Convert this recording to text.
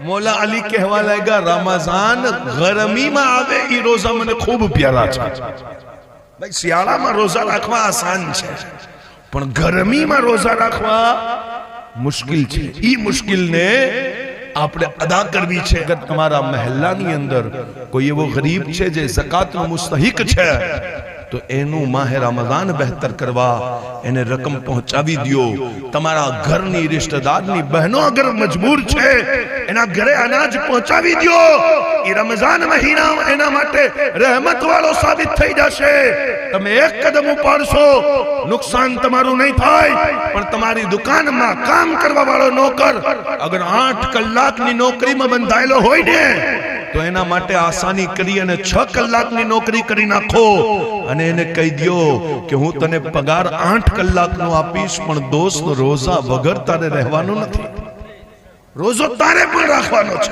મોલા અલી કહેવા લાગ્યા રમઝાન ગરમીમાં આવે એ રોઝા મને ખૂબ પ્યારા છે ભાઈ શિયાળામાં રોઝા રાખવા આસાન છે પણ ગરમીમાં રોઝા રાખવા મુશ્કેલ છે ઈ મુશ્કેલને આપણે અદા કરવી છે અગર તમારા મહેલ્લાની અંદર કોઈ એવો ગરીબ છે જે ઝકાતનો મુસ્તહિક છે તો એનું માહે રમઝાન બહેતર કરવા એને રકમ પહોંચાવી દ્યો. તમારા ઘરની રિશ્તેદારની બહેનો અગર મજબૂર છે, એના ઘરે અનાજ પહોંચાવી દ્યો. એ રમઝાન મહિના એના માટે રહેમત વાળો સાબિત થઈ જશે. તમે એક કદમ ઉપાડશો, નુકસાન તમારું નહીં થાય, પણ તમારી દુકાનમાં કામ કરવા વાળો નોકર અગર આઠ કલાકની નોકરીમાં બંધાયેલો હોય ને તો એના માટે આસાની કરી અને છ કલાકની નોકરી કરી નાખો. અને એને કહી દ્યો કે હું તને પગાર આઠ કલાકનો આપીશ, પણ દોસ્ત રોઝા વગર તારે રહેવાનું નથી. રોઝો તારે પણ રાખવાનો છે.